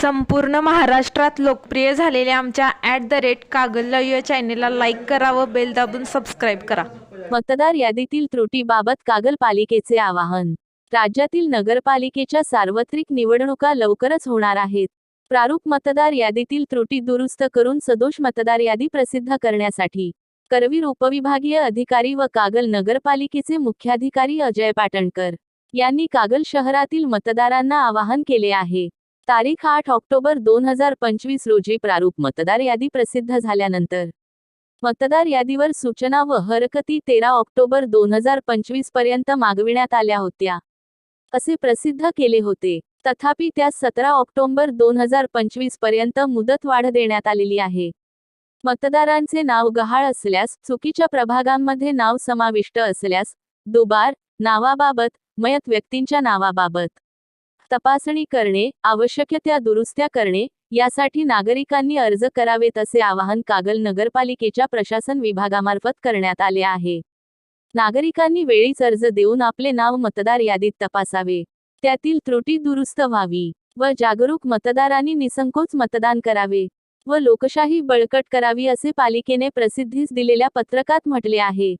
संपूर्ण महाराष्ट्रात लोकप्रिय झालेल्या आमच्या ॲट द रेट कागल या चॅनेलला लाईक करा व बेल दाबून सबस्क्राईब करा. मतदार यादीतील त्रुटीबाबत कागल पालिकेचे आवाहन. राज्यातील नगरपालिकेच्या सार्वत्रिक निवडणुका लवकरच होणार आहेत. प्रारूप मतदार यादीतील त्रुटी दुरुस्त करून सदोष मतदार यादी प्रसिद्ध करण्यासाठी. करवीर उपविभागीय अधिकारी व कागल नगरपालिकेचे मुख्याधिकारी अजय पाटणकर यांनी कागल शहरातील मतदारांना आवाहन केले आहे. तारीख आठ ऑक्टोबर दोन हजार पंचवीस रोजी प्रारूप मतदार यादी प्रसिद्ध झाल्यानंतर मतदार यादीवर सूचना व हरकती तेरा ऑक्टोबर दोन हजार पंचवीसपर्यंत मागविण्यात आल्या होत्या. असे प्रसिद्ध केले होते. तथापि त्या सतरा ऑक्टोबर दोन हजार पंचवीसपर्यंत मुदतवाढ देण्यात आलेली आहे. मतदारांचे नाव गहाळ असल्यास चुकीच्या प्रभागांमध्ये नाव समाविष्ट असल्यास दुबार नावाबाबत मयत व्यक्तींच्या नावाबाबत तपासणी करणे आवश्यक त्या दुरुस्त्या करणे यासाठी नागरिकांनी अर्ज करावेत असे आवाहन कागल नगरपालिकेच्या प्रशासन विभागामार्फत करण्यात आले आहे. नागरिकांनी वेळीच अर्ज देऊन आपले नाव मतदार यादीत तपासावे. त्यातील त्रुटी दुरुस्त व्हावी व जागरूक मतदारांनी निसंकोच मतदान करावे व लोकशाही बळकट करावी असे पालिकेने प्रसिद्धीस दिलेल्या पत्रकात म्हटले आहे.